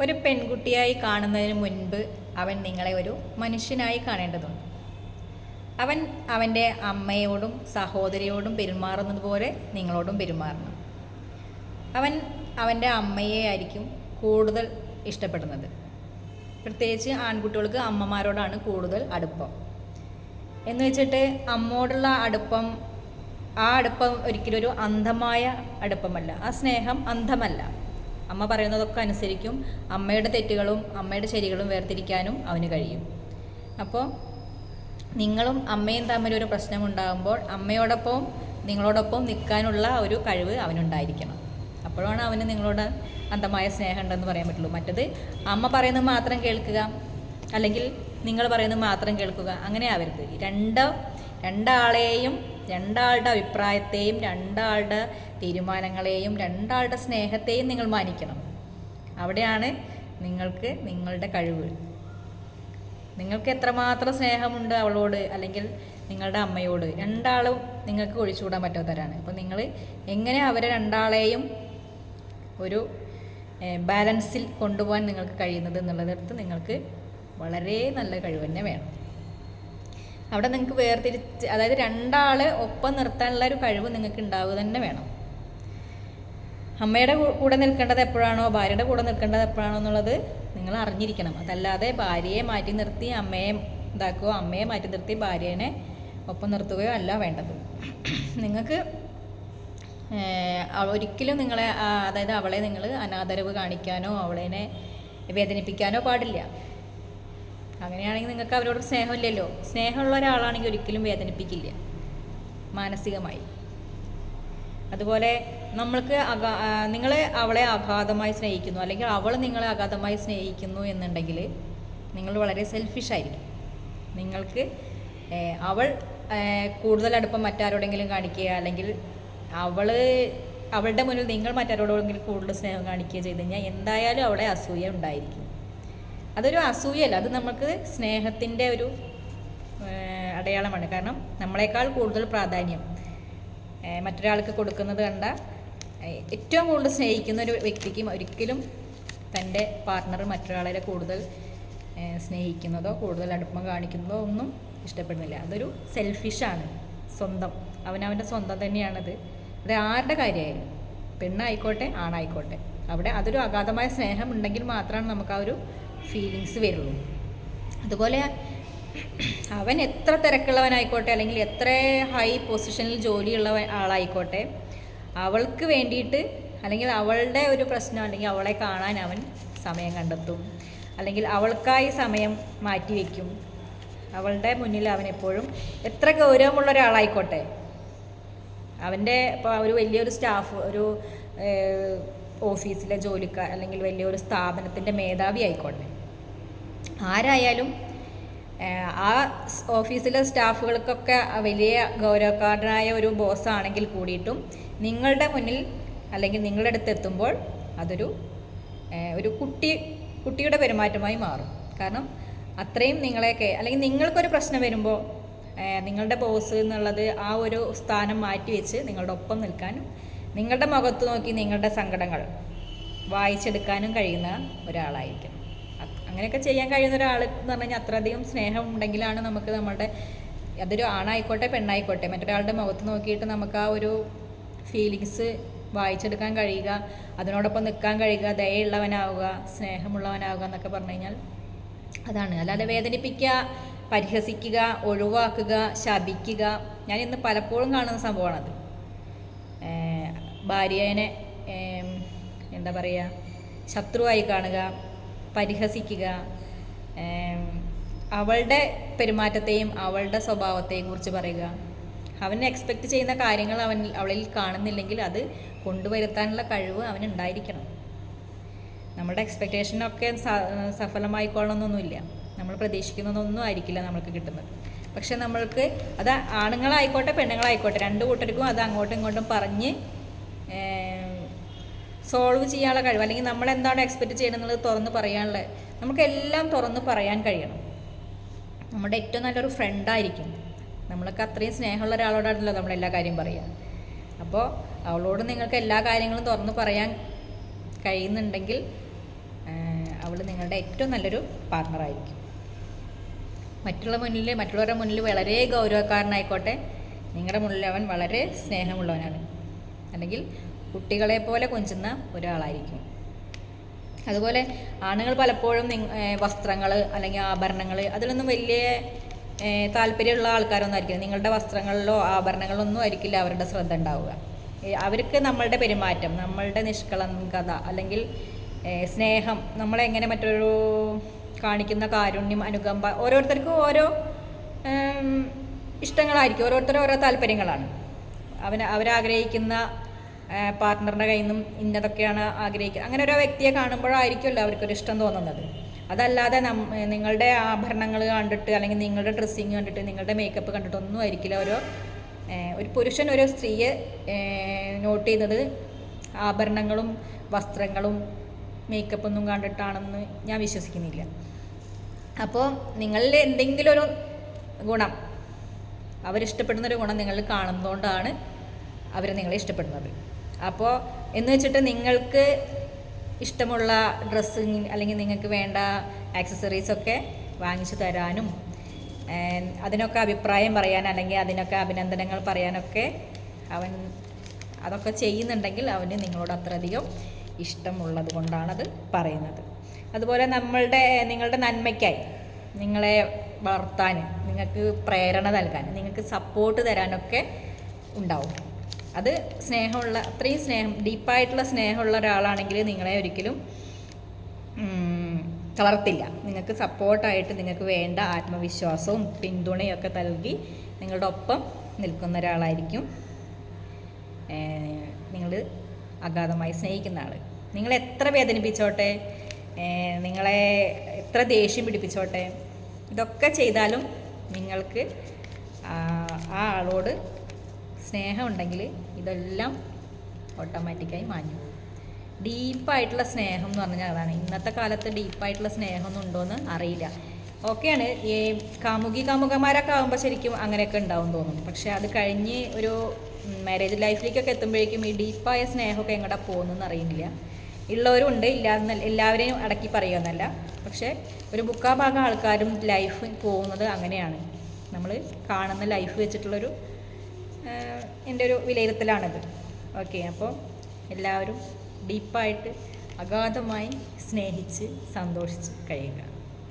ഒരു പെൺകുട്ടിയായി കാണുന്നതിന് മുൻപ് അവൻ നിങ്ങളെ ഒരു മനുഷ്യനായി കാണേണ്ടതുണ്ട്. അവൻ അവന്റെ അമ്മയോടും സഹോദരിയോടും പെരുമാറുന്നത് പോലെ നിങ്ങളോടും പെരുമാറണം. അവൻ അവന്റെ അമ്മയെ ആയിരിക്കും കൂടുതൽ ഇഷ്ടപ്പെടുന്നത്. പ്രത്യേകിച്ച് ആൺകുട്ടികൾക്ക് അമ്മമാരോടാണ് കൂടുതൽ അടുപ്പം. എന്ന് വെച്ചിട്ട് അമ്മോടുള്ള അടുപ്പം ആ അടുപ്പം ഒരിക്കലും ഒരു അന്ധമായ അടുപ്പമല്ല. ആ സ്നേഹം അന്ധമല്ല. അമ്മ പറയുന്നതൊക്കെ അനുസരിക്കും. അമ്മയുടെ തെറ്റുകളും അമ്മയുടെ ശരികളും വേർതിരിക്കാനും അവന് കഴിയും. അപ്പോൾ നിങ്ങളും അമ്മയും തമ്മിൽ ഒരു പ്രശ്നം ഉണ്ടാകുമ്പോൾ അമ്മയോടൊപ്പം നിങ്ങളോടൊപ്പം നിൽക്കാനുള്ള ഒരു കഴിവ് അവനുണ്ടായിരിക്കണം. അപ്പോഴാണ് അവന് നിങ്ങളോട് അന്ധമായ സ്നേഹം ഉണ്ടെന്ന് പറയാൻ പറ്റുള്ളൂ. മറ്റത് അമ്മ പറയുന്നത് മാത്രം കേൾക്കുക അല്ലെങ്കിൽ നിങ്ങൾ പറയുന്നത് മാത്രം കേൾക്കുക അങ്ങനെ ആവരുത്. രണ്ട് രണ്ടാളെയും രണ്ടാളുടെ അഭിപ്രായത്തെയും രണ്ടാളുടെ തീരുമാനങ്ങളെയും രണ്ടാളുടെ സ്നേഹത്തെയും നിങ്ങൾ മാനിക്കണം. അവിടെയാണ് നിങ്ങൾക്ക് നിങ്ങളുടെ കഴിവ്. നിങ്ങൾക്ക് എത്രമാത്രം സ്നേഹമുണ്ട് അവളോട് അല്ലെങ്കിൽ നിങ്ങളുടെ അമ്മയോട്? രണ്ടാളും നിങ്ങൾക്ക് ഒഴിച്ചുകൂടാൻ പറ്റാത്തവരാണ്. അപ്പോൾ നിങ്ങൾ എങ്ങനെ അവരെ രണ്ടാളെയും ഒരു ബാലൻസിൽ കൊണ്ടുപോകാൻ നിങ്ങൾക്ക് കഴിയുന്നത് എന്നുള്ളതെടുത്ത് നിങ്ങൾക്ക് വളരെ നല്ല കഴിവ് തന്നെ വേണം. അവിടെ നിങ്ങൾക്ക് വേർതിരിച്ച് അതായത് രണ്ടാളെ ഒപ്പം നിർത്താനുള്ള ഒരു കഴിവ് നിങ്ങൾക്ക് ഉണ്ടാവുക തന്നെ വേണം. അമ്മയുടെ കൂടെ നിൽക്കേണ്ടത് എപ്പോഴാണോ ഭാര്യയുടെ കൂടെ നിൽക്കേണ്ടത് എപ്പോഴാണോ എന്നുള്ളത് നിങ്ങൾ അറിഞ്ഞിരിക്കണം. അതല്ലാതെ ഭാര്യയെ മാറ്റി നിർത്തി അമ്മയെ ഇതാക്കുകയോ അമ്മയെ മാറ്റി നിർത്തി ഭാര്യേനെ ഒപ്പം നിർത്തുകയോ അല്ല വേണ്ടത്. നിങ്ങൾക്ക് ഒരിക്കലും നിങ്ങളെ അതായത് അവളെ നിങ്ങൾ അനാദരവ് കാണിക്കാനോ അവളെ വേദനിപ്പിക്കാനോ പാടില്ല. അങ്ങനെയാണെങ്കിൽ നിങ്ങൾക്ക് അവരോട് സ്നേഹമില്ലല്ലോ. സ്നേഹമുള്ള ഒരാളാണെങ്കിൽ ഒരിക്കലും വേദനിപ്പിക്കില്ല. മാനസികമായി. അതുപോലെ നമ്മൾക്ക് അഗാ നിങ്ങൾ അവളെ അഗാധമായി സ്നേഹിക്കുന്നു. അല്ലെങ്കിൽ അവൾ നിങ്ങളെ അഗാധമായി സ്നേഹിക്കുന്നു എന്നുണ്ടെങ്കിൽ നിങ്ങൾ വളരെ സെൽഫിഷ് ആയിരിക്കും. നിങ്ങൾക്ക് അവൾ കൂടുതൽ അടുപ്പം മറ്റാരോടെങ്കിലും കാണിക്കുക അല്ലെങ്കിൽ അവൾ അവളുടെ മുന്നിൽ നിങ്ങൾ മറ്റാരോടെങ്കിലും കൂടുതൽ സ്നേഹം കാണിക്കുക ചെയ്ത് കഴിഞ്ഞാൽ എന്തായാലും അവളെ അസൂയ ഉണ്ടായിരിക്കും. അതൊരു അസൂയല്ല അത് നമുക്ക് സ്നേഹത്തിന്റെ ഒരു അടയാളമാണ്. കാരണം നമ്മളെക്കാൾ കൂടുതൽ പ്രാധാന്യം മറ്റൊരാൾക്ക് കൊടുക്കുന്നത് കണ്ട ഏറ്റവും കൂടുതൽ സ്നേഹിക്കുന്ന ഒരു വ്യക്തിക്ക് ഒരിക്കലും തന്റെ പാർട്ണർ മറ്റൊരാളെ കൂടുതൽ സ്നേഹിക്കുന്നതോ കൂടുതൽ അടുപ്പം കാണിക്കുന്നതോ ഒന്നും ഇഷ്ടപ്പെടുന്നില്ല. അതൊരു സെൽഫിഷാണ് സ്വന്തം. അവനവന്റെ സ്വന്തം തന്നെയാണത്. അത് ആരുടെ കാര്യമായാലും പെണ്ണായിക്കോട്ടെ ആണായിക്കോട്ടെ. അവിടെ അതൊരു അഗാധമായ സ്നേഹം ഉണ്ടെങ്കിൽ മാത്രമാണ് നമുക്ക് ആ ഒരു ഫീലിങ്സ് വരുള്ളൂ. അതുപോലെ അവൻ എത്ര തിരക്കുള്ളവനായിക്കോട്ടെ അല്ലെങ്കിൽ എത്ര ഹൈ പൊസിഷനിൽ ജോലിയുള്ള ആളായിക്കോട്ടെ അവൾക്ക് വേണ്ടിയിട്ട് അല്ലെങ്കിൽ അവളുടെ ഒരു പ്രശ്നം അല്ലെങ്കിൽ അവളെ കാണാൻ അവൻ സമയം കണ്ടെത്തും. അല്ലെങ്കിൽ അവൾക്കായി സമയം മാറ്റിവെക്കും അവളുടെ മുന്നിൽ അവൻ എപ്പോഴും എത്ര ഗൗരവമുള്ള ഒരാളായിക്കോട്ടെ അവന്റെ ഇപ്പോൾ ഒരു വലിയൊരു സ്റ്റാഫ് ഒരു ഓഫീസിലെ ജോലിക്കാർ അല്ലെങ്കിൽ വലിയൊരു സ്ഥാപനത്തിന്റെ മേധാവി ആയിക്കോട്ടെ. ആരായാലും ആ ഓഫീസിലെ സ്റ്റാഫുകൾക്കൊക്കെ വലിയ ഗൗരവക്കാരനായ ഒരു ബോസാണെങ്കിൽ കൂടിയിട്ടും നിങ്ങളുടെ മുന്നിൽ അല്ലെങ്കിൽ നിങ്ങളുടെ അടുത്ത് എത്തുമ്പോൾ അതൊരു ഒരു കുട്ടി കുട്ടിയുടെ പെരുമാറ്റമായി മാറും. കാരണം അത്രയും നിങ്ങളെയൊക്കെ അല്ലെങ്കിൽ നിങ്ങൾക്കൊരു പ്രശ്നം വരുമ്പോൾ നിങ്ങളുടെ ബോസ് എന്നുള്ളത് ആ ഒരു സ്ഥാനം മാറ്റി വെച്ച് നിങ്ങളുടെ ഒപ്പം നിൽക്കാനും നിങ്ങളുടെ മുഖത്ത് നോക്കി നിങ്ങളുടെ സങ്കടങ്ങൾ വായിച്ചെടുക്കാനും കഴിയുന്ന ഒരാളായിരിക്കും അങ്ങനെയൊക്കെ ചെയ്യാൻ കഴിയുന്ന ഒരാൾ എന്ന് പറഞ്ഞു കഴിഞ്ഞാൽ അത്രയധികം സ്നേഹം ഉണ്ടെങ്കിലാണ് നമുക്ക് നമ്മുടെ അതൊരു ആണായിക്കോട്ടെ പെണ്ണായിക്കോട്ടെ മറ്റൊരാളുടെ മുഖത്ത് നോക്കിയിട്ട് നമുക്ക് ആ ഒരു ഫീലിങ്സ് വായിച്ചെടുക്കാൻ കഴിയുക അതിനോടൊപ്പം നിൽക്കാൻ കഴിയുക ദയുള്ളവനാവുക സ്നേഹമുള്ളവനാവുക എന്നൊക്കെ പറഞ്ഞു കഴിഞ്ഞാൽ അതാണ്. അല്ലാതെ വേദനിപ്പിക്കുക പരിഹസിക്കുക ഒഴിവാക്കുക ശപിക്കുക. ഞാൻ ഇന്ന് പലപ്പോഴും കാണുന്ന സംഭവമാണത് ഭാര്യേനെ എന്താ പറയുക ശത്രുവായി കാണുക പരിഹസിക്കുക. അവളുടെ പെരുമാറ്റത്തെയും അവളുടെ സ്വഭാവത്തെയും കുറിച്ച് പറയുക. അവൻ എക്സ്പെക്റ്റ് ചെയ്യുന്ന കാര്യങ്ങൾ അവൻ അവളിൽ കാണുന്നില്ലെങ്കിൽ അത് കൊണ്ടുവരുത്താനുള്ള കഴിവ് അവനുണ്ടായിരിക്കണം. നമ്മുടെ എക്സ്പെക്റ്റേഷനൊക്കെ സ- സഫലമായിക്കൊള്ളണമെന്നൊന്നുമില്ല. നമ്മൾ പ്രതീക്ഷിക്കുന്നതൊന്നും ആയിരിക്കില്ല നമ്മൾക്ക് കിട്ടുന്നത്. പക്ഷെ നമ്മൾക്ക് അത് ആണുങ്ങളായിക്കോട്ടെ പെണ്ണുങ്ങളായിക്കോട്ടെ രണ്ട് കൂട്ടർക്കും അത് അങ്ങോട്ടും ഇങ്ങോട്ടും പറഞ്ഞ് സോൾവ് ചെയ്യാനുള്ള കഴിവ് അല്ലെങ്കിൽ നമ്മൾ എന്താണ് എക്സ്പെക്റ്റ് ചെയ്യണമെന്നുള്ളത് തുറന്ന് പറയാനുള്ള നമുക്കെല്ലാം തുറന്ന് പറയാൻ കഴിയണം. നമ്മുടെ ഏറ്റവും നല്ലൊരു ഫ്രണ്ടായിരിക്കും നമ്മളൊക്കെ അത്രയും സ്നേഹമുള്ള ഒരാളോടാണല്ലോ നമ്മൾ എല്ലാ കാര്യം പറയുക അപ്പോൾ അവളോട് നിങ്ങൾക്ക് എല്ലാ കാര്യങ്ങളും തുറന്ന് പറയാൻ കഴിയുന്നുണ്ടെങ്കിൽ അവൾ നിങ്ങളുടെ ഏറ്റവും നല്ലൊരു പാർട്ണറായിരിക്കും മറ്റുള്ള മുന്നിൽ മറ്റുള്ളവരുടെ മുന്നിൽ വളരെ ഗൗരവക്കാരനായിക്കോട്ടെ. നിങ്ങളുടെ മുന്നിൽ അവൻ വളരെ സ്നേഹമുള്ളവനാണ്. അല്ലെങ്കിൽ കുട്ടികളെ പോലെ കൊഞ്ചുന്ന ഒരാളായിരിക്കും. അതുപോലെ ആണുങ്ങൾ പലപ്പോഴും വസ്ത്രങ്ങൾ അല്ലെങ്കിൽ ആഭരണങ്ങൾ അതിലൊന്നും വലിയ താല്പര്യമുള്ള ആൾക്കാരൊന്നും ആയിരിക്കില്ല. നിങ്ങളുടെ വസ്ത്രങ്ങളിലോ ആഭരണങ്ങളിലോ ഒന്നും ആയിരിക്കില്ല അവരുടെ ശ്രദ്ധ ഉണ്ടാവുക. അവർക്ക് നമ്മളുടെ പെരുമാറ്റം നമ്മളുടെ നിഷ്കളങ്കത അല്ലെങ്കിൽ സ്നേഹം നമ്മളെങ്ങനെ മറ്റൊരു കാണിക്കുന്ന കാരുണ്യം അനുകമ്പ ഓരോരുത്തർക്കും ഓരോ ഇഷ്ടങ്ങളായിരിക്കും. ഓരോരുത്തരും ഓരോ താല്പര്യങ്ങളാണ്. അവൻ അവരാഗ്രഹിക്കുന്ന പാർട്ട്ണറിന്റെ കയ്യിൽ നിന്നും ഇന്നതൊക്കെയാണ് ആഗ്രഹിക്കുന്നത് അങ്ങനെ ഒരു വ്യക്തിയെ കാണുമ്പോഴായിരിക്കുമല്ലോ അവർക്കൊരു ഇഷ്ടം തോന്നുന്നത്. അതല്ലാതെ നം നിങ്ങളുടെ ആഭരണങ്ങൾ കണ്ടിട്ട് അല്ലെങ്കിൽ നിങ്ങളുടെ ഡ്രസ്സിങ് കണ്ടിട്ട് നിങ്ങളുടെ മേക്കപ്പ് കണ്ടിട്ട് ഒന്നും ആയിരിക്കില്ല. ഓരോ ഒരു പുരുഷൻ ഒരു സ്ത്രീയെ നോട്ട് ചെയ്യുന്നത് ആഭരണങ്ങളും വസ്ത്രങ്ങളും മേക്കപ്പൊന്നും കണ്ടിട്ടാണെന്ന് ഞാൻ വിശ്വസിക്കുന്നില്ല. അപ്പോൾ നിങ്ങളിൽ എന്തെങ്കിലും ഒരു ഗുണം അവരിഷ്ടപ്പെടുന്നൊരു ഗുണം നിങ്ങൾ കാണുന്നതുകൊണ്ടാണ് അവർ നിങ്ങളെ ഇഷ്ടപ്പെടുന്നത്. അപ്പോൾ എന്ന് വെച്ചിട്ട് നിങ്ങൾക്ക് ഇഷ്ടമുള്ള ഡ്രസ്സിങ് അല്ലെങ്കിൽ നിങ്ങൾക്ക് വേണ്ട ആക്സസറീസ് ഒക്കെ വാങ്ങിച്ചു തരാനും അതിനൊക്കെ അഭിപ്രായം പറയാൻ അല്ലെങ്കിൽ അതിനൊക്കെ അഭിനന്ദനങ്ങൾ പറയാനൊക്കെ അവൻ അതൊക്കെ ചെയ്യുന്നുണ്ടെങ്കിൽ അവന് നിങ്ങളോട് അത്രയധികം ഇഷ്ടമുള്ളത് കൊണ്ടാണത് പറയുന്നത്. അതുപോലെ നമ്മളുടെ നിങ്ങളുടെ നന്മയ്ക്കായി നിങ്ങളെ വളർത്താൻ നിങ്ങൾക്ക് പ്രേരണ നൽകാൻ നിങ്ങൾക്ക് സപ്പോർട്ട് തരാനൊക്കെ ഉണ്ടാവും. അത് സ്നേഹമുള്ള അത്രയും സ്നേഹം ഡീപ്പായിട്ടുള്ള സ്നേഹമുള്ള ഒരാളാണെങ്കിൽ നിങ്ങളെ ഒരിക്കലും തളർത്തില്ല നിങ്ങൾക്ക് സപ്പോർട്ടായിട്ട് നിങ്ങൾക്ക് വേണ്ട ആത്മവിശ്വാസവും പിന്തുണയും ഒക്കെ നൽകി നിങ്ങളുടെ ഒപ്പം നിൽക്കുന്ന ഒരാളായിരിക്കും നിങ്ങൾ അഗാധമായി സ്നേഹിക്കുന്ന ആൾ നിങ്ങൾ എത്ര വേദനിപ്പിച്ചോട്ടെ? നിങ്ങളെ എത്ര ദേഷ്യം പിടിപ്പിച്ചോട്ടെ? ഇതൊക്കെ ചെയ്താലും നിങ്ങൾക്ക് ആ ആ സ്നേഹമുണ്ടെങ്കിൽ ഇതെല്ലാം ഓട്ടോമാറ്റിക്കായി മാഞ്ഞു ഡീപ്പായിട്ടുള്ള സ്നേഹം എന്ന് പറഞ്ഞാൽ അതാണ്. ഇന്നത്തെ കാലത്ത് ഡീപ്പായിട്ടുള്ള സ്നേഹമൊന്നും ഉണ്ടോയെന്ന് അറിയില്ല. ഓക്കെയാണ് ഈ കാമുകി കാമുകന്മാരൊക്കെ ആകുമ്പോൾ ശരിക്കും അങ്ങനെയൊക്കെ ഉണ്ടാവും തോന്നും പക്ഷെ അത് കഴിഞ്ഞ് ഒരു മാരേജ് ലൈഫിലേക്കൊക്കെ എത്തുമ്പോഴേക്കും ഈ ഡീപ്പായ സ്നേഹമൊക്കെ എങ്ങോട്ടാ പോകുന്നതെന്ന് അറിയുന്നില്ല. ഉള്ളവരും ഉണ്ട് ഇല്ലാതെ എല്ലാവരെയും അടക്കി പറയുമെന്നല്ല പക്ഷേ ഒരു മുക്കാഭാഗം ആൾക്കാരും ലൈഫ് പോകുന്നത് അങ്ങനെയാണ്. നമ്മൾ കാണുന്ന ലൈഫ് വെച്ചിട്ടുള്ളൊരു എന്റെ ഒരു വിലയിരുത്തലാണത്. ഓക്കെ അപ്പോൾ എല്ലാവരും ഡീപ്പായിട്ട് അഗാധമായി സ്നേഹിച്ച് സന്തോഷിച്ച് കഴിയുക.